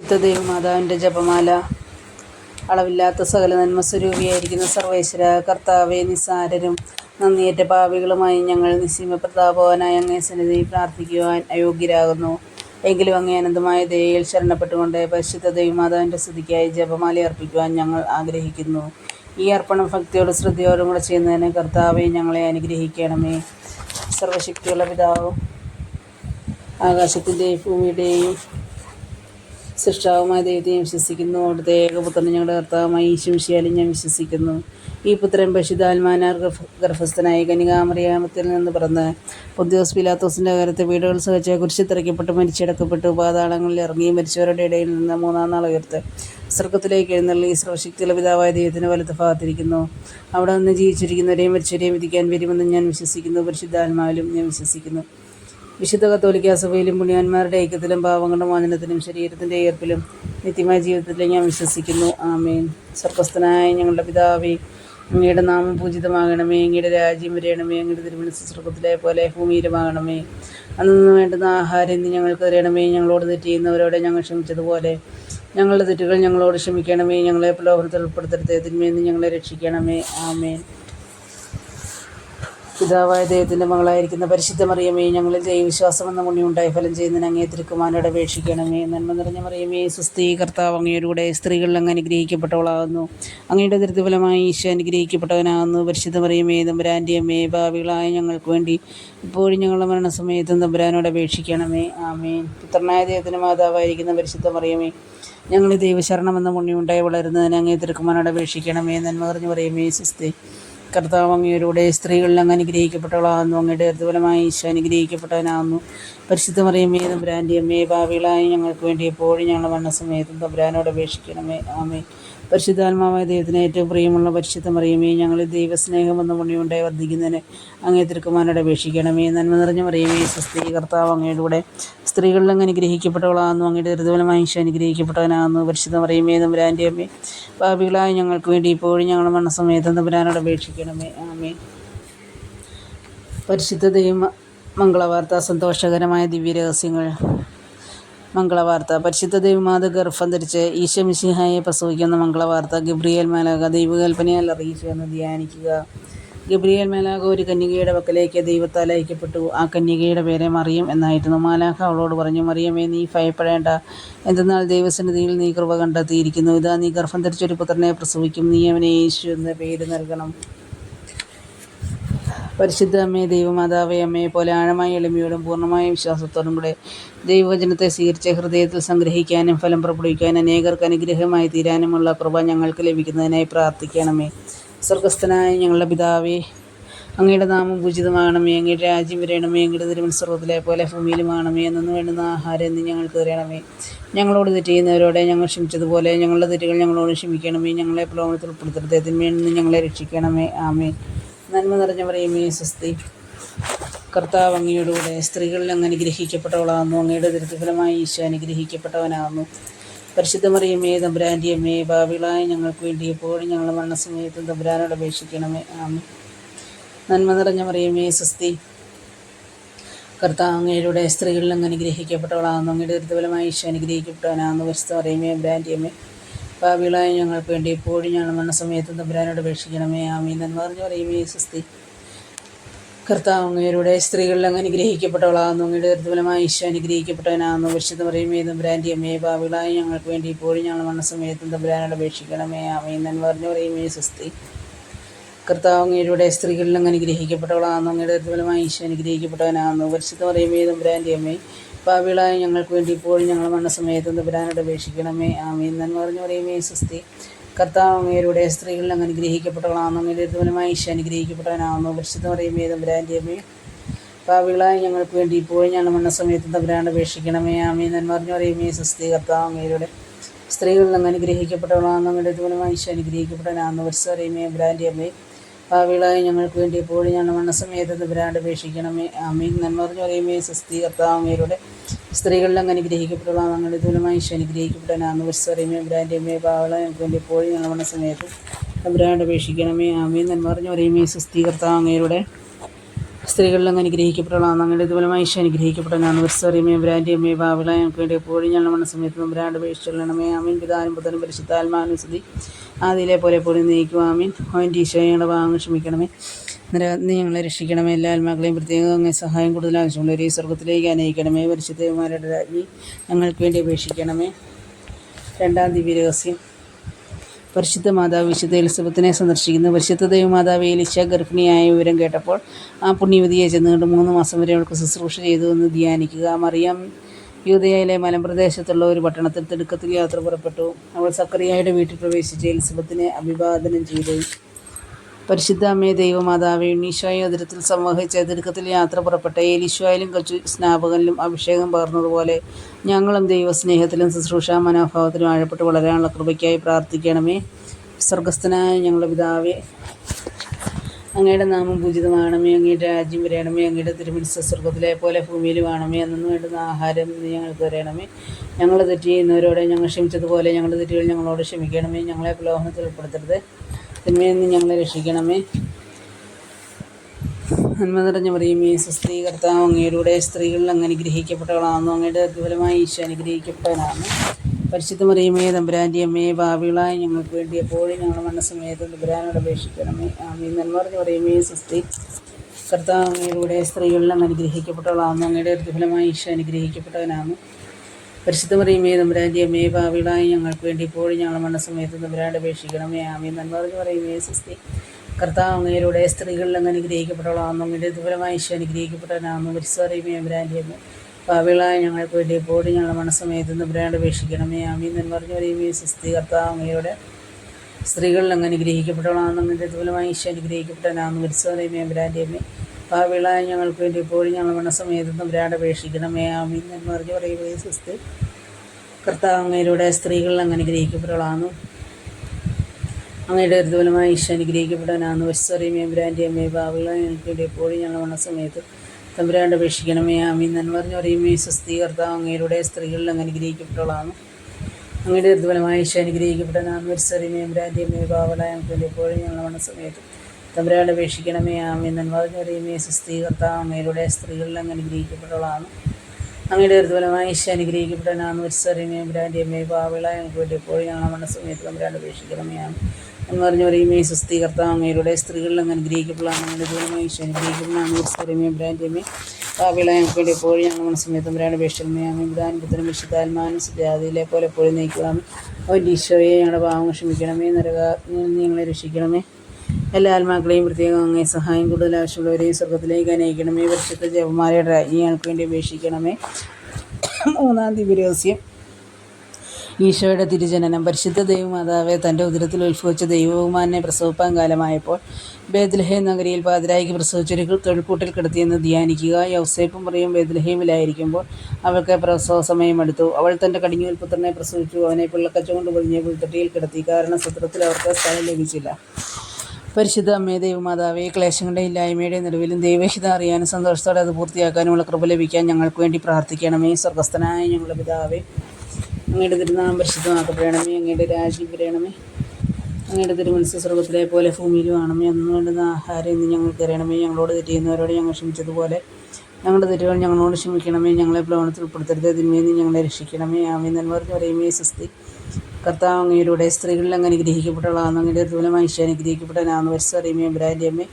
ദൈവമാതാവിന്റെ ജപമാല അളവില്ലാത്ത സകല നന്മ സ്വരൂപിയായിരിക്കുന്ന സർവേശ്വര കർത്താവെ നിസാരരും നന്ദിയേറ്റ പാപികളുമായി ഞങ്ങൾ നിസീമ പ്രതാപവാനായ അങ്ങേ സന്നിധി പ്രാർത്ഥിക്കുവാൻ അയോഗ്യരാകുന്നു. എങ്കിലും അങ്ങേ അനന്തമായ ദയയിൽ ശരണപ്പെട്ടുകൊണ്ട് പരിശുദ്ധ ദൈവമാതാവിന്റെ സ്തുതിക്കായി ജപമാല അർപ്പിക്കുവാൻ ഞങ്ങൾ ആഗ്രഹിക്കുന്നു. ഈ അർപ്പണം ഭക്തിയോടും ശ്രദ്ധയോടും കൂടെ ചെയ്യുന്നതിന് കർത്താവെ ഞങ്ങളെ അനുഗ്രഹിക്കണമേ. സർവശക്തിയുള്ള പിതാവും ആകാശത്തിന്റെയും ഭൂമിയുടെയും സൃഷ്ടാവുമായ ദൈവത്തെ ഞാൻ വിശ്വസിക്കുന്നു. അവിടുത്തെ ഏകപുത്രൻ ഞങ്ങളുടെ കർത്താവുമായി ഈശുമിശിയാലും ഞാൻ വിശ്വസിക്കുന്നു. ഈ പുത്രൻ ഗർഭ ഗർഭസ്ഥനായി കനികാമറിയാമത്തിൽ നിന്ന് പിറന്ന് പൊദ്യോസ് പിലാത്തോസിന്റെ കാലത്ത് വീടുകൾ സഹിച്ച് കുരിശിത്തിറക്കപ്പെട്ട് മരിച്ചടക്കപ്പെട്ടു പാതാളങ്ങളിൽ ഇറങ്ങി മരിച്ചവരുടെ ഇടയിൽ നിന്ന് മൂന്നാം നാൾ ഉയർത്ത് സ്വർഗത്തിലേക്ക് എഴുന്നള്ളി സർവശക്തിയുള്ള പിതാവായ ദൈവത്തിന് വലത്ത് ഭാഗത്തിരിക്കുന്നു. അവിടെ നിന്ന് ജീവിച്ചിരിക്കുന്നവരെയും മരിച്ചവരെയും വിധിക്കാൻ വരുമെന്ന് ഞാൻ വിശ്വസിക്കുന്നു. പരിശുദ്ധാത്മാവിലും ഞാൻ വിശ്വസിക്കുന്നു. വിശുദ്ധ കത്തോലിക്ക സഭയിലും പുണ്യാന്മാരുടെ ഐക്യത്തിലും പാവങ്ങളുടെ മോചനത്തിലും ശരീരത്തിന്റെ ഏർപ്പിലും നിത്യമായ ജീവിതത്തിലും ഞാൻ വിശ്വസിക്കുന്നു. ആമേൻ. സ്വർഗസ്ഥനായ ഞങ്ങളുടെ പിതാവേ അങ്ങയുടെ നാമം പൂജിതമാകണമേ. അങ്ങയുടെ രാജ്യം വരയണമേ അങ്ങയുടെ തിരുമനസ് സ്വർഗത്തിലെ പോലെ ഭൂമിയിലുമാകണമേ. അന്നു വേണ്ടുന്ന ആഹാരം ഇന്ന് ഞങ്ങൾക്ക് തരണമേ. ഞങ്ങളോട് തെറ്റ് ചെയ്യുന്നവരോട് ഞങ്ങൾ ക്ഷമിച്ചതുപോലെ ഞങ്ങളുടെ തെറ്റുകൾ ഞങ്ങളോട് ക്ഷമിക്കണമേ. ഞങ്ങളെ പ്രലോഭനത്തിൽ ഉൾപ്പെടുത്തരുത്. ഞങ്ങളെ രക്ഷിക്കണമേ. ആമേൻ. പിതാവായ ദൈവത്തിന്റെ മകളായിരിക്കുന്ന പരിശുദ്ധ മറിയമേ ഞങ്ങളിൽ ദൈവവിശ്വാസം എന്ന മുന്നിയുണ്ടായി ഫലം ചെയ്യുന്നതിന് അങ്ങേ തിരുക്കുമാനോട് അപേക്ഷിക്കണമേ. നന്മ നിറഞ്ഞ മറിയമേ സുസ്ഥീ കർത്താവ് അങ്ങയുടെ സ്ത്രീകളിൽ അങ്ങ് അനുഗ്രഹിക്കപ്പെട്ടവളാകുന്നു. അങ്ങയുടെ ദൃതിഫലമായി ഈശോ അനുഗ്രഹിക്കപ്പെട്ടവനാകുന്നു. പരിശുദ്ധ മറിയമേ തമ്പുരാന്റെ അമ്മേ ഭാവികളായ ഞങ്ങൾക്ക് വേണ്ടി ഇപ്പോഴും ഞങ്ങളുടെ മരണസമയത്തും തമ്പുരാനോട് അപേക്ഷിക്കണമേ. ആമേൻ. പുത്രനായ ദൈവത്തിന്റെ മാതാവായിരിക്കുന്ന പരിശുദ്ധ മറിയമേ ഞങ്ങൾ ദൈവശരണം എന്ന മുന്നിയുണ്ടായി വളരുന്നതിന് അങ്ങേ തിരുക്കുമാനോട് അപേക്ഷിക്കണമേ. നന്മ നിറഞ്ഞ മറിയമേ സുസ്ഥി കർത്താവ് അങ്ങയുടെ സ്ത്രീകളിൽ അങ്ങ് അനുഗ്രഹിക്കപ്പെട്ടവളാകുന്നു. അങ്ങയുടെ ദുബലമായി ഈശോ അനുഗ്രഹിക്കപ്പെട്ടവനാകുന്നു. പരിശുദ്ധ മറിയമ്മേ തമ്പുരാന്റെ അമ്മയെ ഭാവികളായി ഞങ്ങൾക്ക് വേണ്ടി എപ്പോഴും ഞങ്ങളുടെ മരണസമയത്തും തമ്പുരാനോട് അപേക്ഷിക്കണമേ. ആമേ പരിശുദ്ധാത്മാവായ ദൈവത്തിന് ഏറ്റവും പ്രിയമുള്ള പരിശുദ്ധ മറിയമേ ഞങ്ങളിൽ ദൈവസ്നേഹം എന്ന പുണ്യമുണ്ടായി വർദ്ധിക്കുന്നതിന് അങ്ങേ തിരുക്കുമാരോട് അപേക്ഷിക്കണമേ. നന്മ നിറഞ്ഞ മറിയമേ സ്വസ്തി കർത്താവ് അങ്ങയുടെ സ്ത്രീകളിൽ അങ്ങ് അനുഗ്രഹിക്കപ്പെട്ടവളാകുന്നു അങ്ങയുടെ ഋതുവല ഈശോ അനുഗ്രഹിക്കപ്പെട്ടവനാകുന്നു. പരിശുദ്ധ പറയുമേ തമ്പുരാന്റെ അമ്മേ ഭാവികളായി ഞങ്ങൾക്ക് വേണ്ടി ഇപ്പോഴും ഞങ്ങളുടെ മനസ്സമേതം തമ്പുരാനോട് അപേക്ഷിക്കണമേ. ആമേ പരിശുദ്ധ ദൈവ മംഗളവാർത്ത സന്തോഷകരമായ ദിവ്യരഹസ്യങ്ങൾ മംഗളവാർത്ത. പരിശുദ്ധ ദൈവമാത ഗർഭം ധരിച്ച് ഈശമിശിഹായെ പ്രസവിക്കുന്ന മംഗളവാർത്ത ഗബ്രിയേൽ മാലാക ദൈവകൽപ്പനയാൽ അറിയിച്ചു എന്ന് ധ്യാനിക്കുക. ഗബ്രിയേൽ മേലാഖ ഒരു കന്യകയുടെ പക്കലേക്ക് ദൈവത്താൽ അയക്കപ്പെട്ടു. ആ കന്യകയുടെ പേരെ മറിയം എന്നായിരുന്നു. മാലാഖ അവളോട് പറഞ്ഞു മറിയമേ നീ ഭയപ്പെടേണ്ട. എന്തെന്നാൽ ദൈവസന്നിധിയിൽ നീ കൃപ കണ്ടെത്തിയിരിക്കുന്നു. ഇതാ നീ ഗർഭം ധരിച്ചൊരു പുത്രനെ പ്രസവിക്കും. നീ അവനെ യേശു എന്ന പേര് നൽകണം. പരിശുദ്ധ അമ്മയെ ദൈവമാതാവേ അമ്മയെ പോലെ ആഴമായ എളിമയോടും പൂർണമായ വിശ്വാസത്തോടും കൂടെ ദൈവവചനത്തെ സ്വീകരിച്ച് ഹൃദയത്തിൽ സംഗ്രഹിക്കാനും ഫലം പുറപ്പെടുവിക്കാനും അനേകർക്ക് അനുഗ്രഹമായി തീരാനുമുള്ള കൃപ ഞങ്ങൾക്ക് ലഭിക്കുന്നതിനായി പ്രാർത്ഥിക്കണമേ. സ്വർഗസ്ഥനായ ഞങ്ങളുടെ പിതാവേ അങ്ങയുടെ നാമം പൂജിതമാകണമേ അങ്ങയുടെ രാജ്യം വരണമേ അങ്ങയുടെ തിരുമത്സർവത്തിലെ പോലെ ഭൂമിയിലുമാണമേ എന്നൊന്നും വേണ്ടുന്ന ആഹാരം എന്ന് ഞങ്ങൾക്ക് തരണമേ. ഞങ്ങളോട് തെറ്റിയുന്നവരോടെ ഞങ്ങൾ ക്ഷമിച്ചതുപോലെ ഞങ്ങളുടെ തെറ്റുകൾ ഞങ്ങളോട് ക്ഷമിക്കണമേ ഞങ്ങളെ പ്രലോഭനത്തിൽ ഉൾപ്പെടുത്തരുത്. തിന്മയിൽ നിന്ന് ഞങ്ങളെ രക്ഷിക്കണമേ. ആമേ നന്മ നിറഞ്ഞ പറയുമേ സ്വസ്തി. കർത്താവ് അങ്ങയുടെ കൂടെ സ്ത്രീകളിൽ അങ്ങ് അനുഗ്രഹിക്കപ്പെട്ടവളാകുന്നു അങ്ങയുടെ ദൃഢഫലമായി ഈശോ അനുഗ്രഹിക്കപ്പെട്ടവനാകുന്നു. പരിശുദ്ധ മറിയമേ തമ്പുരാന്റെ അമ്മേ ഭാവികളായ ഞങ്ങൾക്ക് വേണ്ടി എപ്പോഴും ഞങ്ങളുടെ മരണസമയത്തും തമ്പുരാനോട് അപേക്ഷിക്കണമേ. ആമേ നന്മ നിറഞ്ഞ മറിയമേ സ്വസ്തി. കർത്താവ് അങ്ങയുടെ സ്ത്രീകളിൽ അങ്ങ് അനുഗ്രഹിക്കപ്പെട്ടവളാണെന്നും അങ്ങയുടെ ദുരിതഫലമായി ഈശോ അനുഗ്രഹിക്കപ്പെട്ടവനാണെന്ന് പരിശുദ്ധ മറിയമേ അമ്മേ ഭാവികളായ ഞങ്ങൾക്ക് വേണ്ടി എപ്പോഴും ഞങ്ങൾ മരണസമയത്തും തമ്പുരാനോട് അപേക്ഷിക്കണമേ. ആമീൻ. നന്മ നിറഞ്ഞ മറിയമേ സ്വസ്തി. കർത്താവ് അങ്ങയുടെ സ്ത്രീകളിൽ അങ്ങ് അനുഗ്രഹിക്കപ്പെട്ടവളാകുന്നു. അങ്ങയുടെ ദുർബലമായ ഈശോ അനുഗ്രഹിക്കപ്പെട്ടവനാകുന്നു. വിശുദ്ധ പറയുമേ തമ്പുരാന്റെ അമ്മയെ ഭാവികളായി ഞങ്ങൾക്ക് വേണ്ടി ഇപ്പോഴും ഞങ്ങൾ മരണസമയത്തും തമ്പുരാനോട് അപേക്ഷിക്കണമേ. അമ്മയെന്നൻ പറഞ്ഞു പറയുമേ സ്വസ്തി. കർത്താവ് അങ്ങയുടെ സ്ത്രീകളിൽ അങ്ങ് അനുഗ്രഹിക്കപ്പെട്ടവളാകുന്നു. അങ്ങയുടെ ദുർബലമായ ഈശോ അനുഗ്രഹിക്കപ്പെട്ടവനാകുന്നു. വിശുദ്ധ പറയുമേ തമ്പുരാന്റെ അമ്മയെ ഭാവികളായി ഞങ്ങൾക്ക് വേണ്ടി ഇപ്പോഴും ഞങ്ങൾ മരണസമയത്തും തമ്പുരാനോട് അപേക്ഷിക്കണമേ. അമ്മയെന്നൻ പറഞ്ഞു പറയുമേ സ്വസ്തി. കർത്താവ് അങ്ങയുടെ സ്ത്രീകളിൽ അങ്ങ് അനുഗ്രഹിക്കപ്പെട്ടവളാണെന്നും അങ്ങയുടെ ഈശ അനുഗ്രഹിക്കപ്പെട്ടവനാണെന്നും പരിശുദ്ധ പറയുമേ തമ്പുരാന്റെ അമ്മേ. പാവികളായി ഞങ്ങൾക്ക് വേണ്ടി ഇപ്പോഴും ഞങ്ങൾ മണ്ണ സമയത്ത് തമ്പുരാനോട് അപേക്ഷിക്കണമേ. ആമീൻ. നന്മ പറഞ്ഞു പറയുമേ സ്വസ്തി കർത്താവ് അങ്ങയുടെ സ്ത്രീകളിൽ അങ്ങ് അനുഗ്രഹിക്കപ്പെട്ടവളാണെന്നും അങ്ങയുടെ ഈശ അനുഗ്രഹിക്കപ്പെട്ടവനാണെന്നും പരിശുദ്ധ പറയുമേ തമ്പുരാന്റെ അമ്മേ. പാവികളായി ഞങ്ങൾക്ക് വേണ്ടി ഇപ്പോഴും ഞങ്ങൾ മണ്ണ സമയത്ത് തമ്പുരാണ്ട് അപേക്ഷിക്കണമേ. ആമീൻ. നന്മ പറഞ്ഞു പറയുമേ സ്വസ്തി കർത്താവ് അങ്ങയുടെ സ്ത്രീകളിൽ അങ്ങ് അനുഗ്രഹിക്കപ്പെട്ടുള്ള ഞങ്ങളുടെ ദൂരമായി ഈശോ അനുഗ്രഹിക്കപ്പെടാനാന്ന് വിശ്വറിയമേ ബ്രാന്റെ അമ്മയെ പാവള ഞങ്ങൾക്ക് വേണ്ടി ഞങ്ങൾ വന്ന സമയത്ത് തമ്പുരാണ്ട് അപേക്ഷിക്കണമേ. ആമീൻ നന്മ പറഞ്ഞു പറയുമേ സ്വസ്തി കർത്താവ് അങ്ങയുടെ സ്ത്രീകളിൽ അങ്ങ് അനുഗ്രഹിക്കപ്പെട്ടവളാണ് അങ്ങയുടെ ഇതുപോലമായി ഈശോ അനുഗ്രഹിക്കപ്പെട്ടവനാണ് വിസ്വറിയമേ ബ്രാൻഡി അമ്മേ ബാവിള ഞങ്ങൾക്ക് വേണ്ടി എപ്പോഴും നിലവണ സമയത്ത് ബ്രാൻഡ് പേടിച്ചുള്ളണമേ ആമീൻ. പിതാനും പുതനും പരിശുദ്ധാത്മാനും ആദ്യയിലെ പോലെ എപ്പോഴും നീക്കും ആമീൻ. ഓൻ ഈശോ ഭാഗം ക്ഷമിക്കണമേ. നിരവധി ഞങ്ങളെ രക്ഷിക്കണമേ. എല്ലാ ആത്മാക്കളെയും പ്രത്യേകം സഹായം കൂടുതൽ ആവശ്യമുള്ളവരെ ഈ സ്വർഗത്തിലേക്ക് അനയിക്കണമേ പരിശുദ്ധമാരുടെ രാജ്ഞി ഞങ്ങൾക്ക് വേണ്ടി അപേക്ഷിക്കണമേ. രണ്ടാം ദിവ്യ രഹസ്യം. പരിശുദ്ധ മാതാവ് വിശുദ്ധ എലിസബത്തിനെ സന്ദർശിക്കുന്നു. പരിശുദ്ധ ദൈവമാതാവ് എലിശ ഗർഭിണിയായ വിവരം കേട്ടപ്പോൾ ആ പുണ്യവതിയെ ചെന്നുകൊണ്ട് മൂന്ന് മാസം വരെ അവൾക്ക് ശുശ്രൂഷ ചെയ്തു എന്ന് ധ്യാനിക്കുക. മറിയം യൂതയയിലെ മലമ്പ്രദേശത്തുള്ള ഒരു പട്ടണത്തിൽ തിടുക്കത്തിൽ യാത്ര പുറപ്പെട്ടു. അവൾ സക്കറിയായുടെ വീട്ടിൽ പ്രവേശിച്ച് എലിസബത്തിനെ അഭിവാദനം ചെയ്തു. പരിശുദ്ധ അമ്മയെ ദൈവമാതാവേയും ഉണ്ണീശോയെ അതിരത്തിൽ സംവഹിച്ച ദീർഘത്തിൽ യാത്ര പുറപ്പെട്ട ഏലീശോയിലും കൊച്ചു സ്നാപകനിലും അഭിഷേകം പകർന്നതുപോലെ ഞങ്ങളും ദൈവസ്നേഹത്തിലും ശുശ്രൂഷ മനോഭാവത്തിലും ആഴപ്പെട്ട് വളരാനുള്ള കൃപയ്ക്കായി പ്രാർത്ഥിക്കണമേ. സ്വർഗസ്ഥനായ ഞങ്ങളുടെ പിതാവേ അങ്ങയുടെ നാമം പൂജിതമാണമേ അങ്ങയുടെ രാജ്യം വരയണമേ അങ്ങയുടെ തിരുമനസ് സ്വർഗത്തിലെ പോലെ ഭൂമിയിലുമാണമേ അന്നു വേണ്ടുന്ന ആഹാരം നീ ഞങ്ങൾക്ക് തരണമേ. ഞങ്ങൾ തെറ്റ് ചെയ്യുന്നവരോടെ ഞങ്ങൾ ക്ഷമിച്ചതുപോലെ ഞങ്ങളുടെ തെറ്റുകൾ ഞങ്ങളോട് ക്ഷമിക്കണമേ ഞങ്ങളെ പ്രലോഭനത്തിൽ ഉൾപ്പെടുത്തരുത്. തിന്മയിൽ നിന്ന് ഞങ്ങളെ രക്ഷിക്കണമേ. നന്മ നിറഞ്ഞ പറയുമേ സുസ്ത്രീ കർത്താവ് അങ്ങയിലൂടെ സ്ത്രീകളിൽ അങ്ങ് അനുഗ്രഹിക്കപ്പെട്ടവളാണെന്നു അങ്ങയുടെ ദുബലമായി ഈശോ അനുഗ്രഹിക്കപ്പെട്ടവനാണ്. പരിശുദ്ധ മറിയമേ തമ്പുരാന്റെ അമ്മയെ ഭാവികളായി ഞങ്ങൾക്ക് വേണ്ടി എപ്പോഴും ഞങ്ങളുടെ മനസ്സമേത് തമ്പുരാനോട് അപേക്ഷിക്കണമേ. ആമീ നന്മ നിറഞ്ഞ പറയുമേ സുസ്തി കർത്താവ് അങ്ങയുടെ സ്ത്രീകളിൽ അങ്ങ് അനുഗ്രഹിക്കപ്പെട്ടവളാണെന്നു അങ്ങയുടെ ദുബലമായി ഈശോ അനുഗ്രഹിക്കപ്പെട്ടവനാണ്. പരിശുദ്ധ മറിയമേ തമ്പുരാന്റെ അമ്മയെ ഭാവികളായി ഞങ്ങൾക്ക് വേണ്ടി ഇപ്പോഴും ഞങ്ങളുടെ മനസ്സമയത്ത് നമ്മുടെ അപേക്ഷിക്കണമേ. ആമീൻ. നന്മ പറഞ്ഞു പറയുമേ സുസ്തി. കർത്താവ് അങ്ങയിലൂടെ സ്ത്രീകളിൽ അങ്ങ് അനുഗ്രഹിക്കപ്പെട്ടവളാണെന്നും അങ്ങനെ ദൂരമായി ഈശോ അനുഗ്രഹിക്കപ്പെട്ടവനാണെന്നും പരിശുദ്ധറിയമേ അമ്പരാന്റെ അമ്മ ഭാവികളായ ഞങ്ങൾക്ക് വേണ്ടി ഇപ്പോഴും ഞങ്ങളുടെ മനസ്സമയത്ത് തമ്പുരാന്റെ അപേക്ഷിക്കണമേ. ആമീൻ. നന്മ പറഞ്ഞു പറയുമേ സുസ്തി. കർത്താവ് അങ്ങയിലൂടെ സ്ത്രീകളിൽ അങ്ങ് അനുഗ്രഹിക്കപ്പെട്ടവളാണെന്നും അങ്ങനെ ദൂരമായി ഈശോ അനുഗ്രഹിക്കപ്പെട്ടവനാണെന്നും പരിശുദ്ധറിയമേ അമ്പരാന്റെ അമ്മ ഭാവികളായ ഞങ്ങൾക്ക് വേണ്ടി ഇപ്പോഴും ഞങ്ങൾ മനസ്സമേതും തമ്പുരാണ്ട് അപേക്ഷിക്കണമേ ആമീൻ എന്ന് പറഞ്ഞു പറയുകയും സ്വസ്തി കർത്താവ് അങ്ങയിലൂടെ സ്ത്രീകളിൽ അങ്ങനെ ഗ്രഹിക്കപ്പെടുകളാണ്. അങ്ങയുടെ ദുബലമായ ഈശോ അനുഗ്രഹിക്കപ്പെടാനാണ്. വസ്വറിയമേ ബ്രാന്റെ അമ്മയെ ഭാവികളായ ഞങ്ങൾക്ക് വേണ്ടി എപ്പോഴും ഞങ്ങൾ മനസ്സമേത്ത് തമ്പുരാണ്ട് അപേക്ഷിക്കണമേ ആമീൻ എന്ന് പറഞ്ഞു പറയുമേ സ്വസ്തി കർത്താവ് അങ്ങയിലൂടെ സ്ത്രീകളിൽ അങ്ങനെ ഗ്രഹിക്കപ്പെട്ടവളാണ് അങ്ങയുടെ ദുബലമായ ഈശോ അനുഗ്രഹിക്കപ്പെടാനാണ്. വസ്വറിയമേ ബ്രാന്റെ അമ്മയെ ഭാവികളായ ഞങ്ങൾക്ക് വേണ്ടി എപ്പോഴും ഞങ്ങൾ മനസ്സമേത്ത് തമ്പുരാണ്ട് അപേക്ഷിക്കണമേ ആമേ നന്മറിഞ്ഞറിയമേ സുസ്ഥീകർത്താവ് അങ്ങയുടെ സ്ത്രീകളിൽ അങ്ങ് അനുഗ്രഹിക്കപ്പെട്ടവളാണ്. അങ്ങയുടെ ദുർബലമായ ഈശ അനുഗ്രഹിക്കപ്പെട്ടവനാണ് വത്സറിയമേ ബ്രാന്റെ അമ്മേ പാവിള എനിക്ക് വേണ്ടി എപ്പോഴും ഞങ്ങൾ സമയത്ത് തമ്പുരാണ്ട് അപേക്ഷിക്കണമേ ആമേ എന്ന് പറഞ്ഞു പറയുമേ സുസ്ഥീകർത്താവ് അങ്ങയുടെ സ്ത്രീകളിൽ അങ്ങ് അനുഗ്രഹിക്കപ്പെടാണ്. അങ്ങയുടെ ദുർബലമായ ഈശ അനുഗ്രഹിക്കപ്പെടാണ്. വത്സറിയമേ ബ്രാന്റെ അമ്മേ പാവിള ഞങ്ങൾക്ക് വേണ്ടി എപ്പോഴും ഞങ്ങൾ സമയത്ത് തമ്പുരാണ്ട് അപേക്ഷിക്കണമേ ആമേ ബ്രാൻ പുത്രനും വിശുദ്ധാത്മാനും സുജാതിയിലെ പോലെ എപ്പോഴും നയിക്കണമേ അവന്റെ ഈശോയെ ഞങ്ങളുടെ പാവം ക്ഷമിക്കണമേ നരക ഞങ്ങളെ രക്ഷിക്കണമേ. എല്ലാ ആത്മാക്കളെയും പ്രത്യേകം അങ്ങേ സഹായം കൂടുതൽ ആവശ്യമുള്ളവരെയും സ്വർഗത്തിലേക്ക് അനയിക്കണമേ വർഷത്തെ ജപമാലയുടെ രാജ്ഞികൾക്ക് വേണ്ടി അപേക്ഷിക്കണമേ. മൂന്നാം ദിവ്യരഹസ്യം ഈശോയുടെ തിരുജനനം. പരിശുദ്ധ ദൈവമാതാവെ തന്റെ ഉദരത്തിൽ ഉത്ഭവിച്ച ദൈവവുമാനെ പ്രസവിപ്പാൻ കാലമായപ്പോൾ ബേദ്ലഹേം നഗരിയിൽ പാതിരായിക്ക് പ്രസവിച്ചൊരു തൊഴിൽക്കൂട്ടിൽ കിടത്തിയെന്ന് ധ്യാനിക്കുക. യൗസേപ്പും പറയും ബേദ്ലഹേമിലായിരിക്കുമ്പോൾ അവൾക്ക് പ്രസവ സമയം എടുത്തു. അവൾ തന്റെ കടിഞ്ഞൂൽ പുത്രനെ പ്രസവിച്ചു. അവനെ പിള്ളക്കച്ച കൊണ്ട് പൊതിഞ്ഞ പുൽത്തൊട്ടിയിൽ കിടത്തി. കാരണം സത്രത്തിൽ അവർക്ക് സ്ഥലം ലഭിച്ചില്ല. പരിശുദ്ധ അമ്മേ ദൈവമാതാവേ ക്ലേശങ്ങളുടെ ഇല്ലായ്മയുടെ നിലവിലും ദൈവഹിതം അറിയാനും സന്തോഷത്തോടെ അത് പൂർത്തിയാക്കാനുമുള്ള കൃപ ലഭിക്കാൻ ഞങ്ങൾക്ക് വേണ്ടി പ്രാർത്ഥിക്കണമേ. സ്വർഗസ്ഥനായ ഞങ്ങളുടെ പിതാവേ അങ്ങയുടെ തിരുനാമം പരിശുദ്ധമാക്കപ്പെടണമേ അങ്ങയുടെ രാജ്യം വരണമേ അങ്ങയുടെ തിരുമനസ് സ്വർഗത്തിലെ പോലെ ഭൂമിയിലും ആണമേ. അന്ന് വേണ്ടുന്ന ആഹാരം ഇന്ന് ഞങ്ങൾക്ക് അറിയണമേ ഞങ്ങളോട് തെറ്റിയുന്നവരോട് ഞങ്ങൾ ക്ഷമിച്ചതുപോലെ ഞങ്ങളുടെ തെറ്റുകൾ ഞങ്ങളോട് ക്ഷമിക്കണമേ. ഞങ്ങളെ പ്ലോണത്തിൽ ഉൾപ്പെടുത്തരുത്. ഇതിന്മേൽ ഞങ്ങളെ രക്ഷിക്കണമേ. ആമേ നന്മർക്ക് പറയുമേ സ്വസ്തി. കർത്താവ് അങ്ങയിലൂടെ സ്ത്രീകളിൽ അങ്ങ് അനുഗ്രഹിക്കപ്പെട്ടവളാണ് അങ്ങയുടെ ദൂലമായി ഈശോ അനുഗ്രഹിക്കപ്പെട്ടവനാണ് വത്സറിയമേ ബ്രാന്റെ അമ്മേ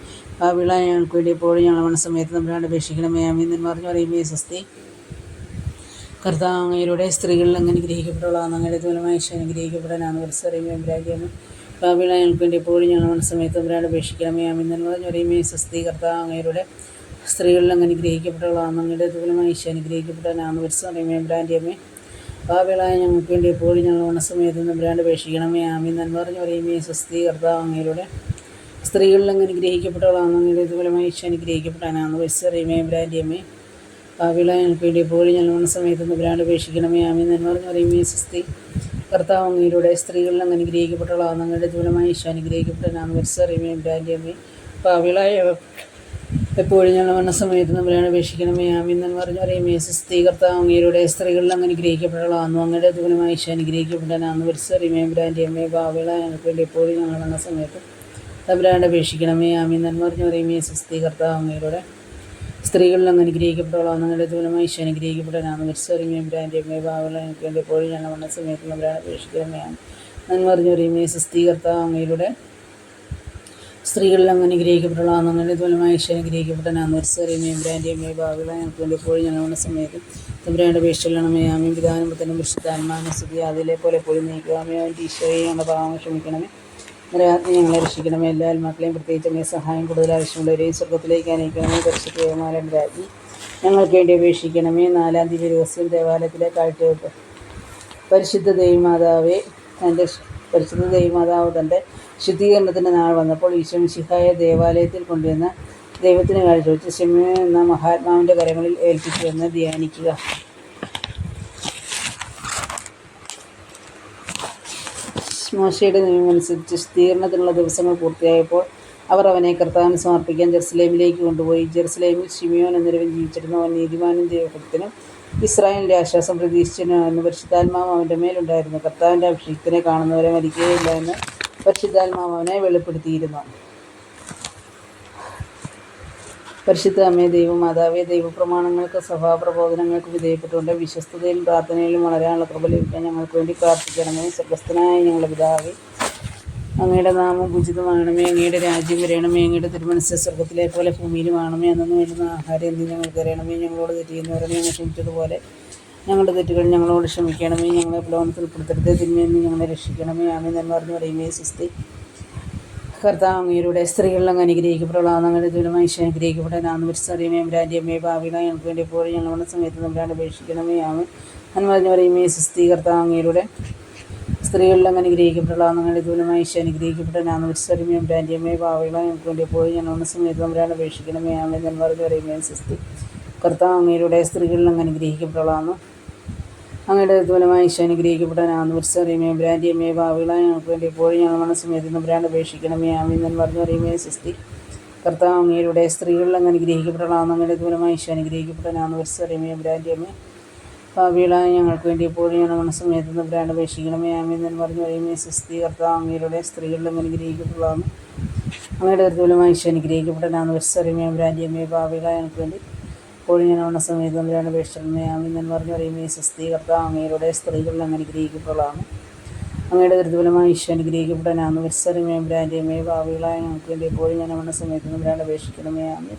വിള ഞങ്ങൾക്ക് വേണ്ടി എപ്പോഴും ഞങ്ങൾ മനസ്സമയത്ത് നമ്മളാണ് അപേക്ഷിക്കണമേ. അമ്മീന്ന് പറഞ്ഞു പറയുമേ സ്വസ്തി കർത്താവ് അങ്ങയിലൂടെ സ്ത്രീകളിൽ അങ്ങ് അനുഗ്രഹിക്കപ്പെട്ടവളാണ് അങ്ങയുടെ ദൂലമായി ഈശോ അനുഗ്രഹിക്കപ്പെട്ടവനാണ് വത്സറിയമേ ബ്രാന്റെ അമ്മ ആ വിള ഞങ്ങൾക്ക് വേണ്ടി എപ്പോഴും ഞങ്ങൾ മനസ്സമയത്ത് നമ്മളാണ് അപേക്ഷിക്കണമേ. അമ്മീന്ന് പറഞ്ഞു പറയുമേ സ്വസ്തി കർത്താവ് അങ്ങയിലൂടെ സ്ത്രീകളിൽ അങ്ങ് അനുഗ്രഹിക്കപ്പെട്ടവളാണ് അങ്ങയുടെ ദൂലമായി ഈശോ അനുഗ്രഹിക്കപ്പെട്ടവനാണ് വത്സറിയമേ ബ്രാന്റെ അമ്മേ പാപികളായ ഞങ്ങൾക്ക് വേണ്ടി എപ്പോഴും ഞങ്ങൾ മനസ്സമയത്ത് നിന്നും പേക്ഷിക്കണമേ ആമീൻ. നന്മ പറഞ്ഞു പറയുമേ സ്വസ്തി കർത്താവ് അങ്ങയിലൂടെ. സ്ത്രീകളിൽ അങ്ങ് അനുഗ്രഹിക്കപ്പെട്ടവളാണ് അങ്ങയുടെ ഇതുപോലമായി ഈശോ അനുഗ്രഹിക്കപ്പെടാനാണ് വത്സറിയമേ ബ്രാന്റെ അമ്മേ. പാപികളായ ഞങ്ങൾക്ക് വേണ്ടി എപ്പോഴും ഞങ്ങൾ മനസ്സമേത്ത് ബ്രാൻഡ് പേക്ഷിക്കണമേ ആമീൻ. നന്മ പറഞ്ഞു പറയുമേ സ്വസ്തി കർത്താവ് അങ്ങയിലൂടെ. സ്ത്രീകളിൽ അങ്ങ് അനുഗ്രഹിക്കപ്പെട്ടവളാണ് അങ്ങയുടെ ഇതുപോലമായി ഈശോ അനുഗ്രഹിക്കപ്പെടാനാണ് വത്സറിയമേ ബ്രാന്റെ അമ്മേ. പാപികളായ എപ്പോഴും ഞങ്ങൾ മരണസമയത്ത് നമ്മളാണ് അപേക്ഷിക്കണമേ ആമിന്നൻ പറഞ്ഞു പറയുമേ സ്ത്രീകർത്താവ് കർത്താവ് അങ്ങയുടെ സ്ത്രീകളിൽ അങ്ങ് അനുഗ്രഹിക്കപ്പെടലാന്നു അങ്ങയുടെ ദൂരമായി ഈശോ അനുഗ്രഹിക്കപ്പെടാനാന്ന് പരിസറിമേ ബ്രാന്റെ അമ്മേ ബാവിള ഞങ്ങൾക്ക് വേണ്ടി എപ്പോഴും ഞങ്ങൾ മരണസമയത്ത് തമ്പുരാണ്ട് അപേക്ഷിക്കണമേ ആമീൻ എന്ന് പറഞ്ഞു പറയുമേ സ്ത്രീകർത്താവ് കർത്താവ് അങ്ങയുടെ സ്ത്രീകളിൽ അങ്ങ് അനുഗ്രഹിക്കപ്പെട്ടവളാണ് അങ്ങയുടെ ദൂരമായി ഈശ അനുഗ്രഹിക്കപ്പെട്ടവനാണ് വിശ്വറിമയും ബ്രാൻഡ് അമ്മയെ ഭാവങ്ങളെ ഞങ്ങൾക്ക് വേണ്ടി എപ്പോഴും ഞങ്ങൾ വന്ന സമയത്ത് ബ്രാൻഡ് അപേക്ഷിക്കുന്നതാണ് നന്മ അറിഞ്ഞൊരുമയെ സ്ത്രീകർത്താവ് അങ്ങയിലൂടെ സ്ത്രീകളിൽ അങ്ങ് അനുഗ്രഹിക്കപ്പെട്ടവളാണ് നിങ്ങളുടെ ദൂരമായി ഈശോ അനുഗ്രഹിക്കപ്പെട്ടവനാണ് വിശ്വറിമയും ബ്രാൻഡ് അമ്മയെ ഭാവങ്ങളെ ഞങ്ങൾക്ക് വേണ്ടി എപ്പോഴും മണ്ണ സമയത്ത് തമ്പുരാന്റെ അപേക്ഷകളണമേ ആമയും പിതാനും പുത്തനും പരിശുദ്ധാത്മാവിനെ സ്ഥിതി അതിലെ പോലെ പോയി നീക്കുക എന്റെ ഈശോയെ ഞങ്ങളുടെ ഭാവം ക്ഷമിക്കണമേ. നിരയാത്മ ഞങ്ങളെ രക്ഷിക്കണമേ. എല്ലാ മക്കളെയും പ്രത്യേകിച്ച് അമ്മയെ സഹായം കൂടുതൽ ആവശ്യമുള്ളവരെയും സ്വർഗത്തിലേക്ക് അനയിക്കണമേ പരിശുദ്ധമാരുടെ രാജ്ഞി ഞങ്ങൾക്ക് വേണ്ടി അപേക്ഷിക്കണമേ. നാലാം തീയതി ദിവസം ദേവാലയത്തിലെ കാഴ്ചവെപ്പ്. പരിശുദ്ധ ദൈവമാതാവെ തന്റെ പരിശുദ്ധ ദൈവമാതാവ് തന്റെ ശുദ്ധീകരണത്തിന്റെ നാൾ വന്നപ്പോൾ ഈശോ ശിഹായ ദേവാലയത്തിൽ കൊണ്ടുവന്ന ദൈവത്തിന് കാഴ്ചവെച്ച് ശിമയെ എന്ന മഹാത്മാവിന്റെ കരങ്ങളിൽ ഏൽപ്പിച്ചു എന്ന് ധ്യാനിക്കുക. മോശയുടെ നിയമമനുസരിച്ച് ശുദ്ധീകരണത്തിനുള്ള ദിവസങ്ങൾ പൂർത്തിയായപ്പോൾ അവർ അവനെ കർത്താവിന് സമർപ്പിക്കാൻ ജെറുസലേമിലേക്ക് കൊണ്ടുപോയി. ജെറുസലേമിൽ ഷിമിയോൻ എന്നൊരുവൻ ജീവിച്ചിരുന്ന അവൻ നീതിമാനും ദൈവഭക്തനും ഇസ്രായേലിന്റെ ആശ്വാസം പ്രതീക്ഷിച്ചിരുന്നു എന്ന് പരിശുദ്ധാത്മാവ് അവന്റെ മേലുണ്ടായിരുന്നു കർത്താവിന്റെ അഭിഷേകത്തിനെ കാണുന്നവരെ മരിക്കുകയില്ല എന്ന് പരിശുദ്ധാത്മാവ് അവനെ വെളിപ്പെടുത്തിയിരുന്നു. പരിശുദ്ധ അമ്മേ ദൈവമാതാവേ ദൈവപ്രമാണങ്ങൾക്ക് സഭാപ്രബോധനങ്ങൾക്ക് വിധേയപ്പെട്ടുകൊണ്ട് വിശ്വസ്തതയിലും പ്രാർത്ഥനയിലും വളരാനുള്ള ലഭിക്കാൻ ഞങ്ങൾക്ക് വേണ്ടി പ്രാർത്ഥിക്കണമേ. സ്വർഗസ്ഥനായ ഞങ്ങളുടെ പിതാവേ അങ്ങയുടെ നാമം ഉചിതമാകണമേ. അങ്ങയുടെ രാജ്യം വരണമേ. അങ്ങയുടെ തിരുമനസ് സ്വർഗത്തിലെ പോലെ ഭൂമിയിലുമാണമേ അന്നു വേണ്ടുന്ന ആഹാരം എന്ത് ഞങ്ങൾക്ക് അറിയണമേ ഞങ്ങളോട് തെറ്റിയെന്ന് പറഞ്ഞ് ഞങ്ങൾ ക്ഷമിച്ചതുപോലെ ഞങ്ങളുടെ തെറ്റുകൾ ഞങ്ങളോട് ക്ഷമിക്കണമേ ഞങ്ങളെ പ്രലോഭനത്തിൽ ഉൾപ്പെടുത്തരുത് തിന്മയെന്ന് ഞങ്ങളെ രക്ഷിക്കണമേ ആമേ എന്ന് പറഞ്ഞു പറയുമേ സുസ്തി കർത്താവ് അങ്ങയുടെ സ്ത്രീകളിൽ അങ്ങ് അനുഗ്രഹിക്കപ്പെട്ടുള്ളതാണ് അങ്ങയുടെ അനുഗ്രഹിക്കപ്പെടാൻ ആന്ന് അനുഗ്രഹിക്കപ്പെട്ടവനാണ് പരിസറിയമേ രാജ്യമേ ഭാവിയിലാണ് ഞങ്ങൾക്ക് വേണ്ടി എപ്പോഴും ഞങ്ങളുടെ സമയത്ത് നമ്മളാണ് അപേക്ഷിക്കണമേ ആമേ പറഞ്ഞു പറയുമേ സുസ്ഥി കർത്താവ് അങ്ങയുടെ സ്ത്രീകളിൽ അങ്ങ് അനുഗ്രഹിക്കപ്പെട്ടുള്ളതാണ് അങ്ങയുടെ ദൂരമായി ഈശോ അനുഗ്രഹിക്കപ്പെട്ടവനാണ് പരിസറിയമേ രാജ്യമേ ഭാവിയിലാണ് ഞങ്ങൾക്ക് വേണ്ടി എപ്പോഴും ഞങ്ങളുടെ സമയത്ത് നമ്മളാണ് അപേക്ഷിക്കണമേ ആമേ പറഞ്ഞു പറയുമേ സുസ്ഥി കർത്താവ് അങ്ങയുടെ സ്ത്രീകളിൽ അങ്ങ് അനുഗ്രഹിക്കപ്പെട്ടുള്ളതാണ് അങ്ങയുടെ ദൂലമായി ഈശോ അനുഗ്രഹിക്കപ്പെട്ടവനാണ് ഉത്സവറിയമേ ബ്രാൻഡിയമേ ഭാവികള ഞങ്ങൾക്ക് വേണ്ടി എപ്പോഴും ഞങ്ങൾ മനസ്സമയത്ത് ബ്രാൻഡ് അപേക്ഷിക്കണമേ ആമീന്നൻ പറഞ്ഞു അറിയുമേ സിസ്തി കർത്താവ് അങ്ങയുടെ സ്ത്രീകളിൽ അങ്ങ് അനുഗ്രഹിക്കപ്പെട്ടവളാണ് അങ്ങയുടെ ദൂലമായി ഈശോ അനുഗ്രഹിക്കപ്പെട്ടവനാണ് ഉത്സവറിയമേ ബ്രാൻഡിയമേ ഭാവികളായ ഞങ്ങൾക്ക് വേണ്ടി എപ്പോഴും ഞങ്ങൾ മനസ്സമയത്ത് ബ്രാൻഡ് അപേക്ഷിക്കണമേ ആമീന്നൻ പറഞ്ഞു അറിയുമേ സിസ്തി കർത്താവ് അങ്ങയുടെ സ്ത്രീകളിൽ അങ്ങ് അനുഗ്രഹിക്കപ്പെട്ടവളാണ് അങ്ങയുടെ ദൂലമായി ഈശോ അനുഗ്രഹിക്കപ്പെട്ടവനാണ് ഉത്സവറിയമേ ബ്രാൻഡിയമേ ഭാവികളായ ഞങ്ങൾക്ക് വേണ്ടി എപ്പോഴും ഞാൻ ഓണ സമയത്ത് തമ്മിലാണ് അപേക്ഷിച്ചത് ആമിന്നെന്ന് പറഞ്ഞു പറയുമ്പോൾ ഈ സ്വസ്ഥീകർത്ത അങ്ങയുടെ സ്ത്രീകളിൽ അങ്ങനെ അനുഗ്രഹിക്കപ്പെട്ടതാണ് അങ്ങയുടെ ദുരിതഫലമായി ഈശോ അനുഗ്രഹിക്കപ്പെടാനാണ് വിസ്സറിമേ ബ്രാൻഡിയമേ ഭാവികളായ ഞങ്ങൾക്ക് വേണ്ടി എപ്പോഴും ഞാൻ ഓണ സമയത്ത് തമ്മിലാണ് അപേക്ഷിക്കണമേ ആമി.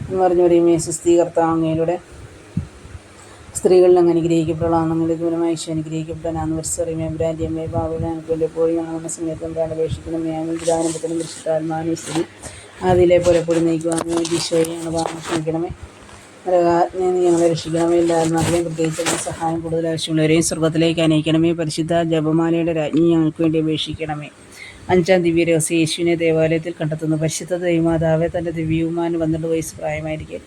എന്ന് പറഞ്ഞു പറയുമ്പോൾ സ്വസ്ഥീകർത്ത അങ്ങയുടെ സ്ത്രീകളിൽ അങ്ങ് അനുഗ്രഹിക്കപ്പെടാണ് അങ്ങയുടെ ദൂരമായി ഈശോ അനുഗ്രഹിക്കപ്പെടാനാണ് വിസ്സറിമേ ബ്രാൻഡിയമേ ഭാവികളായ ഞങ്ങൾക്ക് വേണ്ടി എപ്പോഴും ഞാൻ ഓണ സമയത്ത് തമ്മിലാണ് അപേക്ഷിക്കണമേ ആമി. ഗ്രാമത്തിനും ദൃഷ്ടാത്മാനും സ്ത്രീ അതിലെ പോലെ പൊടി നീക്കുവാൻ ഈശോയെ ഞങ്ങൾ ഭാഗം ക്ഷമിക്കണമേ നീ ഞങ്ങളെ രക്ഷിക്കണമേ എല്ലാ ആത്മാക്കളെയും പ്രത്യേകിച്ച് സഹായം കൂടുതൽ ആവശ്യമുള്ളവരെയും സ്വർഗത്തിലേക്ക് അനയിക്കണമേ പരിശുദ്ധ ജപമാലയുടെ രാജ്ഞി ഞങ്ങൾക്ക് വേണ്ടി അപേക്ഷിക്കണമേ. അഞ്ചാം ദിവ്യ രഹസ്യ യേശുവിനെ ദേവാലയത്തിൽ കണ്ടെത്തുന്നു പരിശുദ്ധ ദൈവമാതാവെ തന്റെ ദിവ്യവുമാൻ പന്ത്രണ്ട് വയസ്സ് പ്രായമായിരിക്കെ.